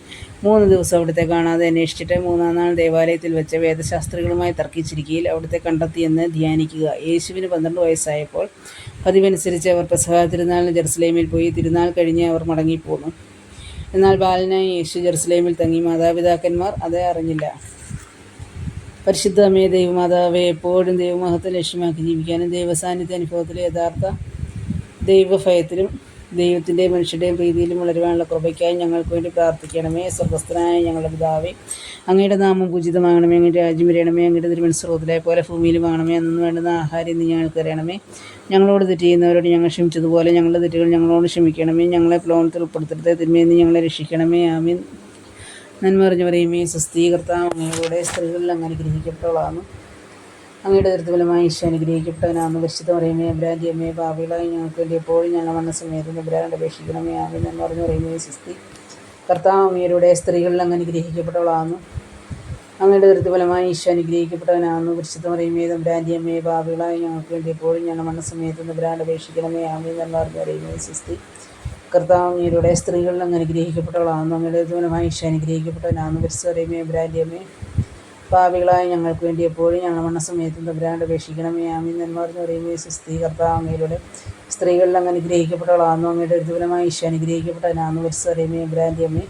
മൂന്ന് ദിവസം അവിടുത്തെ കാണാതെ അന്വേഷിച്ചിട്ട് മൂന്നാം നാൾ ദേവാലയത്തിൽ വെച്ച വേദശാസ്ത്രികളുമായി തർക്കിച്ചിരിക്കുകയിൽ അവിടുത്തെ കണ്ടെത്തിയെന്ന് ധ്യാനിക്കുക. യേശുവിന് പന്ത്രണ്ട് വയസ്സായപ്പോൾ പതിവനുസരിച്ച് അവർ പ്രസവ തിരുനാളിന് ജെറുസലേമിൽ പോയി തിരുനാൾ കഴിഞ്ഞ് അവർ മടങ്ങിപ്പോന്നു. എന്നാൽ ബാലനായി യേശു ജെറുസലേമിൽ തങ്ങി മാതാപിതാക്കന്മാർ അതേ അറിഞ്ഞില്ല. പരിശുദ്ധ ദൈവമാതാവെ എപ്പോഴും ദൈവമഹത്വം ലക്ഷ്യമാക്കി ജീവിക്കാനും ദൈവസാന്നിധ്യ അനുഭവത്തിലെ യഥാർത്ഥ ദൈവഭയത്തിലും ദൈവത്തിന്റെയും മനുഷ്യരുടെയും പ്രീതിയിലും വളരുവാനുള്ള കൃപയ്ക്കായി ഞങ്ങൾക്ക് വേണ്ടി പ്രാർത്ഥിക്കണമേ. സ്വർഗസ്ഥനായ ഞങ്ങളുടെ പിതാവേ അങ്ങയുടെ നാമം പൂജിതമാകണമേ അങ്ങയുടെ രാജ്യം വരണമേ അങ്ങയുടെ തിരുമനസ്രോതലെ പോലെ ഭൂമിയിലും ആകണമേ അന്നു വേണ്ടുന്ന ആഹാരം ഇന്ന് ഞങ്ങൾക്ക് തരണമേ. ഞങ്ങളോട് തെറ്റ് ചെയ്യുന്നവരോട് ഞങ്ങൾ ക്ഷമിച്ചതുപോലെ ഞങ്ങളുടെ തെറ്റുകൾ ഞങ്ങളോട് ക്ഷമിക്കണമേ. ഞങ്ങളെ പ്ലോണത്തിൽ ഉൾപ്പെടുത്തരുത് തിന്മയെന്ന് ഞങ്ങളെ രക്ഷിക്കണമേ. ആമീൻ. നന്മ അറിഞ്ഞു പറയുമേ സ്വസ്ഥീകർത്താവ് അങ്ങയുടെ സ്ത്രീകളിൽ അങ്ങനെ അനുഗ്രഹിക്കപ്പെട്ടവളാണ്. അങ്ങയുടെ ദൃത്തഫലമായി ഈശോ അനുഗ്രഹിക്കപ്പെട്ടവനാണെന്ന് വിശുദ്ധ പറയുമേ അബ്രാന്റെ അമ്മയെ ഭാവികളായി ഞങ്ങൾക്ക് വേണ്ടി എപ്പോഴും ഞങ്ങൾ വന്ന സമയത്ത് അബ്രാന്റെ അപേക്ഷിക്കണമേ. ആമീൻ എന്ന് പറഞ്ഞു പറയുമേ സിസ്തി കർത്താവ് അമ്മയുടെ സ്ത്രീകളിൽ അങ്ങ് അനുഗ്രഹിക്കപ്പെട്ടവളാണ് അങ്ങയുടെ ദൃത്തഫലമായി ഈശോ അനുഗ്രഹിക്കപ്പെട്ടവനാണെന്ന് വിശുദ്ധ പറയുമേ തമ്പ്രാന്റെ അമ്മയെ ഭാവികളായി ഞങ്ങൾക്ക് വേണ്ടി എപ്പോഴും ഞങ്ങൾ വന്ന സമയത്ത് അബ്രാന്റെ അപേക്ഷിക്കണമേ. ആമീൻ എന്ന് പറഞ്ഞു പറയുമേ സിസ്തി കർത്താവ് അങ്ങയുടെ സ്ത്രീകളിൽ അങ്ങ് അനുഗ്രഹിക്കപ്പെട്ടവളാണെന്ന് അങ്ങയുടെ ദൂരമായി ഈശോ അനുഗ്രഹിക്കപ്പെട്ടവനാണെന്ന് വിശുദ്ധ പറയുമേ അബ്രാന്റെ അമ്മയെ പാപികളായ ഞങ്ങൾക്ക് വേണ്ടി എപ്പോഴും ഞങ്ങൾ മണ്ണ സമയത്തും തമ്പുരാണ്ട് അപേക്ഷിക്കണമേ. ആമീൻ നന്മാർന്ന് പറയുമേ സ്ത്രീ കർത്താവ് അങ്ങയിലൂടെ സ്ത്രീകളിൽ അങ്ങ് അനുഗ്രഹിക്കപ്പെട്ടവളാണെന്നും അങ്ങയുടെ ഒരുദൂലമായി ഈശോ അനുഗ്രഹിക്കപ്പെട്ടവനാണെന്ന് അറിയുമേ ബ്രാൻഡി അമ്മേ.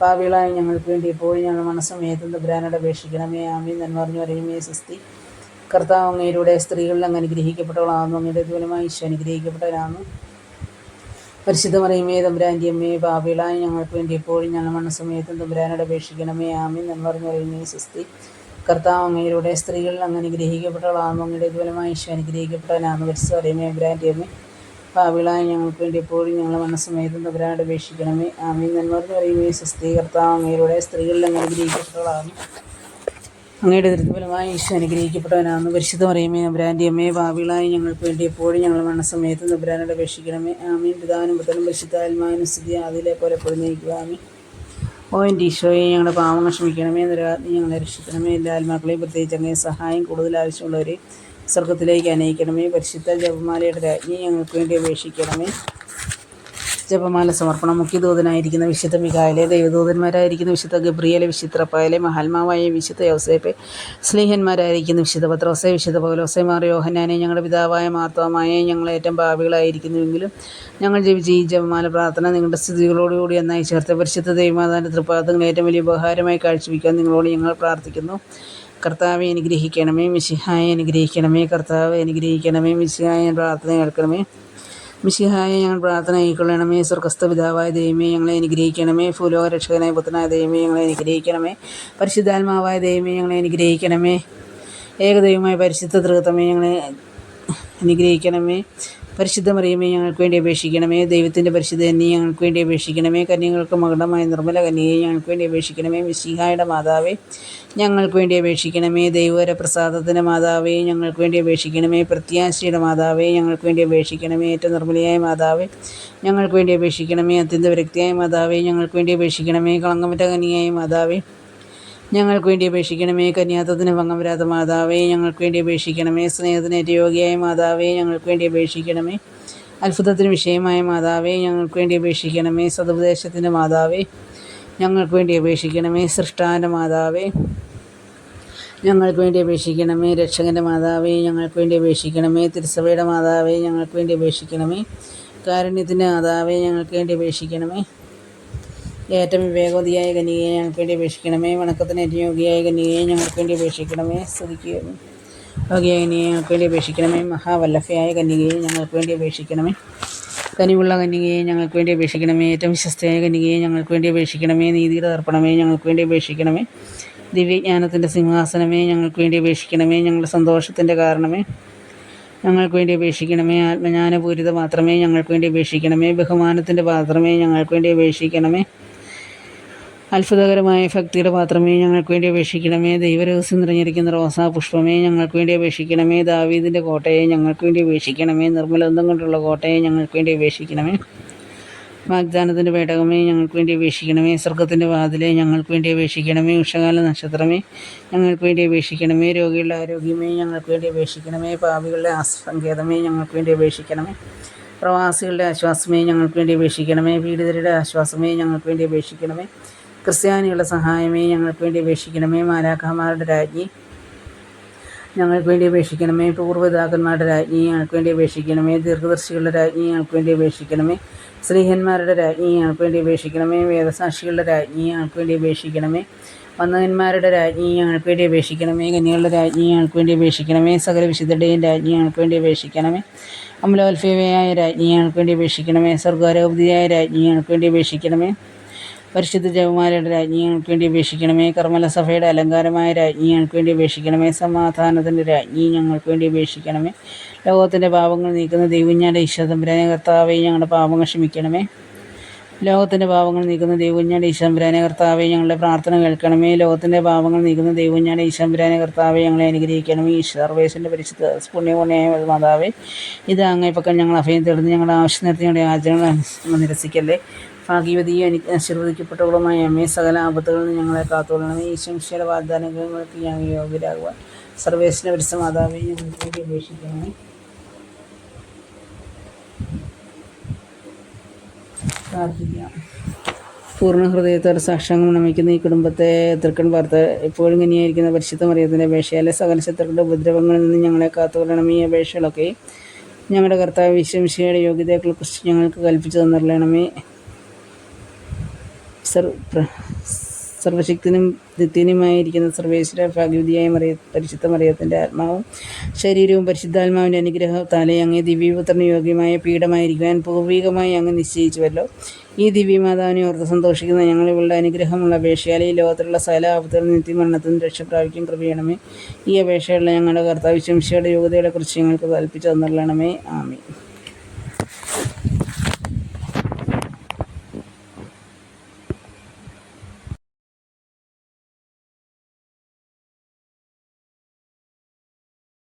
പാപികളായ ഞങ്ങൾക്ക് വേണ്ടി എപ്പോഴും ഞങ്ങൾ മനസ്സമയത്തും തമ്പുരാനോട് അപേക്ഷിക്കണമേ. ആമീൻ നന്മാർന്ന് പറയുമേ സ്ത്രീ കർത്താവ് അങ്ങയിലൂടെ സ്ത്രീകളിൽ അങ്ങ് അനുഗ്രഹിക്കപ്പെട്ടവളാണെന്നും അങ്ങയുടെ ദൂലമായി ഈശോ അനുഗ്രഹിക്കപ്പെട്ടവനാണെന്നും പരിശുദ്ധ മറിയമേ തമ്പുരാന്റെ അമ്മേ പാപികളായ ഞങ്ങൾക്ക് വേണ്ടി എപ്പോഴും ഞങ്ങൾ മരണസമയത്തും തമ്പുരാനോട് അപേക്ഷിക്കണമേ. ആമീൻ എന്ന് പറഞ്ഞു പറയുന്നേ സ്വസ്തി. കർത്താവ് അങ്ങയിലൂടെ സ്ത്രീകളിൽ അങ്ങ് അനുഗ്രഹിക്കപ്പെട്ടവളാകുന്നു. അങ്ങയുടെ ദുബലമായ ഈശോ അനുഗ്രഹിക്കപ്പെട്ടവനാണെന്ന് പരിശുദ്ധ മറിയമേ തമ്പുരാന്റെ അമ്മേ പാപികളായ ഞങ്ങൾക്ക് വേണ്ടി എപ്പോഴും ഞങ്ങൾ മനസ്സമേതം തമ്പുരാനോട് അപേക്ഷിക്കണമേ. ആമീൻ എന്ന് പറഞ്ഞു പറയുമേ സ്വസ്തി. കർത്താവ് അങ്ങയിലൂടെ സ്ത്രീകളിൽ അങ്ങ് അനുഗ്രഹിക്കപ്പെട്ടവളാകുന്നു. അങ്ങയുടെ ദുരിതഫലമായി ഈശോ അനുഗ്രഹിക്കപ്പെട്ടവനാണെന്ന് പരിശുദ്ധ പറയുമേ നബ്രാന്റെ അമ്മയെ ഭാവികളായി ഞങ്ങൾക്ക് വേണ്ടി എപ്പോഴും ഞങ്ങൾ മരണസമയത്ത് നബ്രാനോട് അപേക്ഷിക്കണമേ. ആമീൻ. പിതാവിനും പുത്രനും പരിശുദ്ധാത്മാവിനും സ്ഥിതി അതിലെ പോലെ പൊളിഞ്ഞിരിക്കുക ആമീൻ. ഓ എന്റെ ഈശോയെ ഞങ്ങളുടെ പാവങ്ങൾ ക്ഷമിക്കണമേ. നിരകാത്മി ഞങ്ങളെ രക്ഷിക്കണമേ. എല്ലാ ആത്മാക്കളെയും പ്രത്യേകിച്ച് അങ്ങനെ സഹായം കൂടുതൽ ആവശ്യമുള്ളവരെ സ്വർഗത്തിലേക്ക് അനയിക്കണമേ. പരിശുദ്ധ ജപമാലയുടെ രാജ്ഞി ഞങ്ങൾക്ക് വേണ്ടി അപേക്ഷിക്കണമേ. ജപമാല സമർപ്പണം മുഖ്യദൂതനായിരിക്കുന്ന വിശുദ്ധ മികായലെ ദൈവദൂതന്മാരായിരിക്കുന്ന വിശുദ്ധ ഗബ്രിയലെ വിശുദ്ധ റപ്പായലെ മഹാത്മാവായ വിശുദ്ധ യോസേപ്പെ സ്നേഹന്മാരായിരിക്കുന്ന വിശുദ്ധ പത്രോസെ വിശുദ്ധ പൗലോസെ മാർ യോഹനാനെ ഞങ്ങളുടെ പിതാവായ മാത്വമായ ഞങ്ങൾ ഏറ്റവും ഭാവികളായിരിക്കുന്നുവെങ്കിലും ഞങ്ങൾ ജീവിച്ച ഈ ജപമാല പ്രാർത്ഥന നിങ്ങളുടെ സ്ഥിതികളോടുകൂടി എന്നായി ചേർത്ത് പരിശുദ്ധ ദൈവമാതാന്റെ തൃപ്പാദങ്ങൾ ഏറ്റവും വലിയ ഉപകാരമായി കാഴ്ചവെക്കാൻ നിങ്ങളോട് ഞങ്ങൾ പ്രാർത്ഥിക്കുന്നു. കർത്താവെ അനുഗ്രഹിക്കണമേ മിശിഹായെ അനുഗ്രഹിക്കണമേ കർത്താവെ അനുഗ്രഹിക്കണമേ മിശിഹായ പ്രാർത്ഥന കേൾക്കണമേ. മിശിഹായ ഞങ്ങൾ പ്രാർത്ഥന കൈക്കൊള്ളണമേ സ്വർഗസ്ഥ പിതാവായ ദൈവമേ ഞങ്ങളെ അനുഗ്രഹിക്കണമേ. ഭൂലോക രക്ഷകനായ പുത്രനായ ദൈവമേ ഞങ്ങളെ അനുഗ്രഹിക്കണമേ. പരിശുദ്ധാത്മാവായ ദൈവമേ ഞങ്ങളെ അനുഗ്രഹിക്കണമേ. ഏകദൈവമായ പരിശുദ്ധ തൃകത്തമേ ഞങ്ങളെ അനുഗ്രഹിക്കണമേ. പരിശുദ്ധ മറിയമേ ഞങ്ങൾക്ക് വേണ്ടി അപേക്ഷിക്കണമേ. ദൈവത്തിന്റെ പരിശുദ്ധ എന്നെ ഞങ്ങൾക്ക് വേണ്ടി അപേക്ഷിക്കണമേ. കന്യകൾക്ക് മകടമായ നിർമ്മല കന്യയെ ഞങ്ങൾക്ക് വേണ്ടി അപേക്ഷിക്കണമേ. മിശിഹായുടെ മാതാവേ ഞങ്ങൾക്ക് വേണ്ടി അപേക്ഷിക്കണമേ. ദൈവര പ്രസാദത്തിന്റെ മാതാവേ ഞങ്ങൾക്ക് വേണ്ടി അപേക്ഷിക്കണമേ. പ്രത്യാശയുടെ മാതാവേ ഞങ്ങൾക്ക് വേണ്ടി അപേക്ഷിക്കണമേ. ഏറ്റവും നിർമ്മലയായ മാതാവേ ഞങ്ങൾക്ക് വേണ്ടി അപേക്ഷിക്കണമേ. അത്യന്ത വ്യക്തിയായ മാതാവേ ഞങ്ങൾക്ക് വേണ്ടി അപേക്ഷിക്കണമേ. കളങ്കമറ്റ കന്യയായ മാതാവേ ഞങ്ങൾക്ക് വേണ്ടി അപേക്ഷിക്കണമേ. കന്യാത്തത്തിന് ഭംഗം വരാത്ത മാതാവേ ഞങ്ങൾക്ക് വേണ്ടി അപേക്ഷിക്കണമേ. സ്നേഹത്തിന് യോഗ്യയായ മാതാവേ ഞങ്ങൾക്ക് വേണ്ടി അപേക്ഷിക്കണമേ. അത്ഭുതത്തിന് വിഷയമായ മാതാവേ ഞങ്ങൾക്ക് വേണ്ടി അപേക്ഷിക്കണമേ. സതുപദേശത്തിന്റെ മാതാവേ ഞങ്ങൾക്ക് വേണ്ടി അപേക്ഷിക്കണമേ. സൃഷ്ടാന്റെ മാതാവേ ഞങ്ങൾക്ക് വേണ്ടി അപേക്ഷിക്കണമേ. രക്ഷകന്റെ മാതാവേ ഞങ്ങൾക്ക് വേണ്ടി അപേക്ഷിക്കണമേ. തിരുസഭയുടെ മാതാവേ ഞങ്ങൾക്ക് വേണ്ടി അപേക്ഷിക്കണമേ. കാരുണ്യത്തിന്റെ മാതാവേ ഞങ്ങൾക്ക് വേണ്ടി അപേക്ഷിക്കണമേ. ഏറ്റവും വിവേകവതിയായ കന്യകയെ ഞങ്ങൾക്ക് വേണ്ടി അപേക്ഷിക്കണമേ വണക്കത്തിന് ഏറ്റവും യോഗിയായ കന്യകയെ ഞങ്ങൾക്ക് വേണ്ടി അപേക്ഷിക്കണമേ സ്തുതിക്കുക യോഗിയായ കനികയെ ഞങ്ങൾക്ക് വേണ്ടി അപേക്ഷിക്കണമേ മഹാവല്ലഭയായ കന്യകയെ ഞങ്ങൾക്ക് വേണ്ടി അപേക്ഷിക്കണമേ കനിവുള്ള കന്യകയെ ഞങ്ങൾക്ക് വേണ്ടി അപേക്ഷിക്കണമേ ഏറ്റവും വിശ്വസ്തയായ കന്യകയെ ഞങ്ങൾക്ക് വേണ്ടി അപേക്ഷിക്കണമേ നീതിയുടെ തർപ്പണമേ ഞങ്ങൾക്ക് വേണ്ടി അപേക്ഷിക്കണമേ ദിവ്യജ്ഞാനത്തിന്റെ സിംഹാസനമേ ഞങ്ങൾക്ക് വേണ്ടി അപേക്ഷിക്കണമേ ഞങ്ങളുടെ സന്തോഷത്തിന്റെ കാരണമേ ഞങ്ങൾക്ക് വേണ്ടി അപേക്ഷിക്കണമേ ആത്മജ്ഞാനപൂരിത മാത്രമേ ഞങ്ങൾക്ക് വേണ്ടി അപേക്ഷിക്കണമേ ബഹുമാനത്തിന്റെ പാത്രമേ ഞങ്ങൾക്ക് വേണ്ടി അപേക്ഷിക്കണമേ അത്ഭുതകരമായ ഭക്തിയുടെ പാത്രമേ ഞങ്ങൾക്ക് വേണ്ടി അപേക്ഷിക്കണമേ ദൈവരഹസ്യം നിറഞ്ഞിരിക്കുന്ന റോസാ പുഷ്പമേ ഞങ്ങൾക്ക് വേണ്ടി അപേക്ഷിക്കണമേ ദാവീദിന്റെ കോട്ടയെ ഞങ്ങൾക്ക് വേണ്ടി അപേക്ഷിക്കണമേ നിർമ്മലന്തം കൊണ്ടുള്ള കോട്ടയെ ഞങ്ങൾക്ക് വേണ്ടി അപേക്ഷിക്കണമേ വാഗ്ദാനത്തിന്റെ പേടകമേ ഞങ്ങൾക്ക് വേണ്ടി അപേക്ഷിക്കണമേ സ്വർഗത്തിന്റെ വാതിലെ ഞങ്ങൾക്ക് വേണ്ടി അപേക്ഷിക്കണമേ ഉഷകാല നക്ഷത്രമേ ഞങ്ങൾക്ക് വേണ്ടി അപേക്ഷിക്കണമേ രോഗികളുടെ ആരോഗ്യമേ ഞങ്ങൾക്ക് വേണ്ടി അപേക്ഷിക്കണമേ പാവികളുടെ ആസങ്കേതമേ ഞങ്ങൾക്ക് വേണ്ടി അപേക്ഷിക്കണമേ പ്രവാസികളുടെ ആശ്വാസമേ ഞങ്ങൾക്ക് വേണ്ടി അപേക്ഷിക്കണമേ പീഡിതരുടെ ആശ്വാസമേ ഞങ്ങൾക്ക് വേണ്ടി അപേക്ഷിക്കണമേ ക്രിസ്ത്യാനികളുടെ സഹായമേ ഞങ്ങൾക്ക് വേണ്ടി അപേക്ഷിക്കണമേ മാലാഖമാരുടെ രാജ്ഞി ഞങ്ങൾക്ക് വേണ്ടി അപേക്ഷിക്കണമേ പൂർവപിതാക്കന്മാരുടെ രാജ്ഞി ഞങ്ങൾക്ക് വേണ്ടി അപേക്ഷിക്കണമേ ദീർഘദർശികളുടെ രാജ്ഞി ഞങ്ങൾക്ക് വേണ്ടി അപേക്ഷിക്കണമേ സ്ത്രീഹന്മാരുടെ രാജ്ഞി ഞങ്ങൾക്ക് വേണ്ടി അപേക്ഷിക്കണമേ വേദസാക്ഷികളുടെ രാജ്ഞി ഞങ്ങൾക്ക് വേണ്ടി അപേക്ഷിക്കണമേ വന്നവന്മാരുടെ രാജ്ഞി ഞങ്ങൾക്ക് വേണ്ടി അപേക്ഷിക്കണമേ കന്യകളുടെ രാജ്ഞി ഞങ്ങൾക്ക് വേണ്ടി അപേക്ഷിക്കണമേ സകല വിശുദ്ധരുടെയും രാജ്ഞി ഞങ്ങൾക്ക് വേണ്ടി അപേക്ഷിക്കണമേ അമലോത്ഫിയായ രാജ്ഞി ഞങ്ങൾക്ക് വേണ്ടി അപേക്ഷിക്കണമേ സ്വർഗാരോപതിയായ രാജ്ഞി ഞങ്ങൾക്ക് വേണ്ടി അപേക്ഷിക്കണമേ പരിശുദ്ധ ജവമാലയുടെ രാജ്ഞി ഞങ്ങൾക്ക് വേണ്ടി അപേക്ഷിക്കണമേ. കർമ്മല സഭയുടെ അലങ്കാരമായ രാജ്ഞി ഞങ്ങൾക്ക് വേണ്ടി അപേക്ഷിക്കണമേ. സമാധാനത്തിന്റെ രാജ്ഞി ഞങ്ങൾക്ക് വേണ്ടി അപേക്ഷിക്കണമേ. ലോകത്തിന്റെ പാപങ്ങൾ നീക്കുന്ന ദൈവഞ്ഞാന്റെ ഈശ്വരതമ്പുരാനെ കർത്താവെ ഞങ്ങളുടെ പാപങ്ങൾ ക്ഷമിക്കണമേ. ലോകത്തിന്റെ പാപങ്ങൾ നീക്കുന്ന ദൈവഞ്ഞാന്റെ ഈശ്വരമ്പുരാനെ കർത്താവെ ഞങ്ങളുടെ പ്രാർത്ഥന കേൾക്കണമേ. ലോകത്തിന്റെ പാപങ്ങൾ നീക്കുന്ന ദൈവഞ്ഞാന്റെ ഈശ്വരമ്പുരാനെ കർത്താവെ ഞങ്ങളെ അനുഗ്രഹിക്കണമേ. ഈശ്വർവേശന്റെ പരിശുദ്ധ പുണ്യപുണ്യായ മാതാവേ ഇത് അങ്ങേപ്പക്കം ഞങ്ങൾ അഭയം തേടുന്നു. ഞങ്ങളുടെ ആവശ്യം നേരത്തെ ഞങ്ങളുടെ ആചരണങ്ങൾ നിരസിക്കല്ലേ. ഭാഗ്യവതിയെ എനിക്ക് ആശീർവദിക്കപ്പെട്ടവളുമായ അമ്മേ സകല ആപത്തുകളിൽ നിന്ന് ഞങ്ങളെ ഈ ഈശ്വര വാഗ്ദാനങ്ങൾക്ക് ഞാൻ യോഗ്യരാകുവാൻ സർവേശ്വര പരിസ മാതാവിനെ ഞങ്ങൾക്ക് അപേക്ഷിക്കണമേ. പ്രാർത്ഥിക്കാം. പൂർണ ഹൃദയത്തോടെ സാക്ഷാംഗം നമിക്കുന്ന ഈ കുടുംബത്തെ തൃക്കൺ വാർത്ത എപ്പോഴും ഇങ്ങനെയായിരിക്കുന്ന പരിശുദ്ധ മറിയത്തിന്റെ അപേക്ഷയാലെ സകല ശത്രുക്കളുടെ ഉപദ്രവങ്ങളിൽ നിന്ന് ഞങ്ങളെ കാത്തുകൊള്ളണം ഈ അപേക്ഷകളൊക്കെ ഞങ്ങളുടെ കർത്താവ് വിശ്വംശയുടെ യോഗ്യതയെക്കുറിച്ച് ഞങ്ങൾക്ക് കൽപ്പിച്ചു തന്നിരണമേ സർ സർവശക്തനും നിത്യനുമായിരിക്കുന്ന സർവേശ്വര ഭാഗ്യവതിയായ മറിയ പരിശുദ്ധ മറിയത്തിന്റെ ആത്മാവും ശരീരവും പരിശുദ്ധാത്മാവിന്റെ അനുഗ്രഹത്താലെ അങ്ങേ ദിവ്യപുത്രന് യോഗ്യമായ പീഠമായിരിക്കുവാൻ പൂർവികമായി അങ്ങ് നിശ്ചയിച്ചുവല്ലോ. ഈ ദിവ്യമാതാവിനെ ഓർത്ത് സന്തോഷിക്കുന്ന ഞങ്ങളിവളുടെ അനുഗ്രഹമുള്ള അപേക്ഷയാൽ ഈ ലോകത്തിലുള്ള സകല ആപത്തുകളിൽ നിത്യമരണത്തിൽ രക്ഷ പ്രാപിക്കും കൃപയണമേ. ഈ അപേക്ഷയുള്ള ഞങ്ങളുടെ കർത്താവ് ശംശയുടെ യോഗ്യതകളെക്കുറിച്ച് ഞങ്ങൾക്ക് കൽപ്പിച്ചു തന്നുള്ളണമേ. ആമേ